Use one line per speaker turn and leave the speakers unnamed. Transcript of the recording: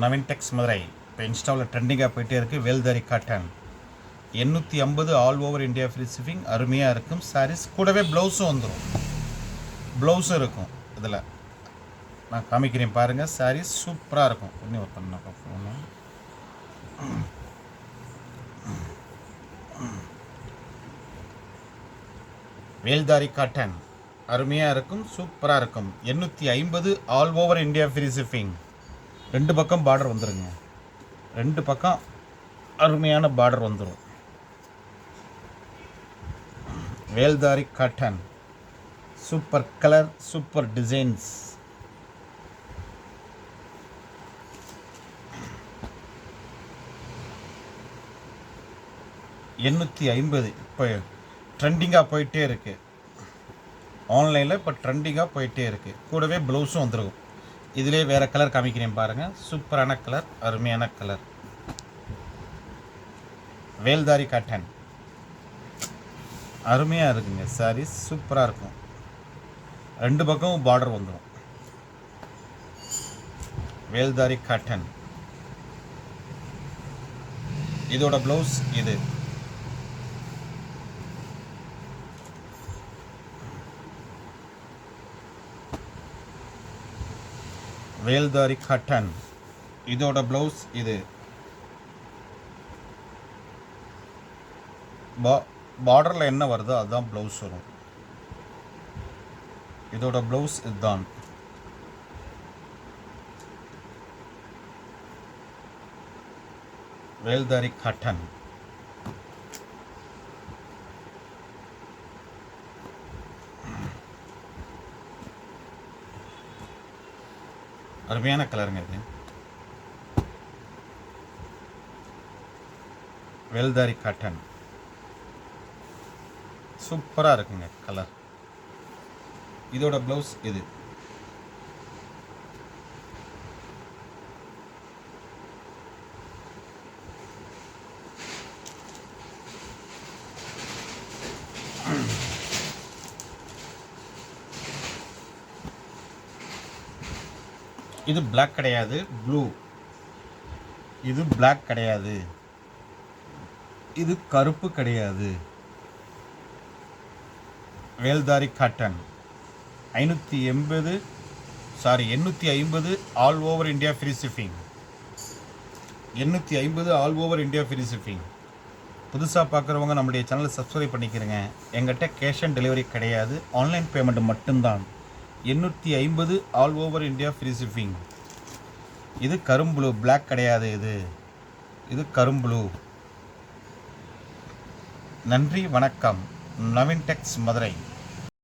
நவீன் டெக்ஸ் மதுரை. இப்போ இன்ஸ்டாவில் ட்ரெண்டிங்காக போயிட்டே இருக்குது வேல்தாரி காட்டன் எண்ணூற்றி ஐம்பது all over India free shipping அருமையாக இருக்கும். சாரீஸ் கூடவே ப்ளவுஸும் வந்துடும் ப்ளவுஸும் இருக்கும் இதில். நான் காமிக்கிறேன் பாருங்கள் சாரீஸ் சூப்பராக இருக்கும். இன்னும் ஒரு பண்ண பார்ப்போம். வேல்தாரி காட்டன் அருமையாக இருக்கும். சூப்பராக இருக்கும். எண்ணூற்றி ஐம்பது all over India free shipping ரெண்டு பக்கம் பார்டர் வந்துடுங்க ரெண்டு பக்கம் அருமையான பார்டர் வந்துடும் வேல்தாரி cotton super colour super designs எண்ணூற்றி ஐம்பது. இப்போ ட்ரெண்டிங்காக போயிட்டே இருக்குது ஆன்லைனில் இப்போ ட்ரெண்டிங்காக போயிட்டே இருக்குது கூடவே ப்ளவுஸும் வந்துருக்கும். இதிலே வேறு கலர் காமிக்கிறேன் பாருங்கள் சூப்பரான கலர் அருமையான கலர் வேல்தாரி காட்டன் அருமையாக இருக்குங்க சாரீஸ் சூப்பராக இருக்கும். ரெண்டு பக்கமும் பார்டர் வந்துடும் வேல்தாரி காட்டன் இதோட ப்ளவுஸ் இது. வேல்தாரி கட்டன். இதோட ப்ளவுஸ் இது. பா பார்டரில் என்ன வருதோ அதுதான் ப்ளவுஸ் வரும். இதோட ப்ளவுஸ் இதுதான். வேல்தாரி கட்டன். அருமையான கலருங்க இது. வெல்தாரி காட்டன் சூப்பராக இருக்குங்க கலர் இதோட ப்ளவுஸ் இது இது பிளாக் கிடையாது ப்ளூ இது பிளாக் கிடையாது. இது கருப்பு கிடையாது. வேல்தாரி காட்டன். ஐநூற்றி எண்பது சாரி எண்ணூற்றி ஐம்பது all over India free shipping எண்ணூற்றி ஐம்பது all over India free shipping புதுசாக பார்க்குறவங்க நம்மளுடைய சேனலை சப்ஸ்கிரைப் பண்ணிக்கிறேங்க. எங்கிட்ட கேஷ் ஆன் டெலிவரி கிடையாது. ஆன்லைன் பேமெண்ட் மட்டும்தான். எண்ணூற்றி ஐம்பது all over India free shipping இது கரும்புளு பிளாக் கிடையாது இது. இது கரும்புளு நன்றி வணக்கம். நவீன் டெக்ஸ் மதுரை.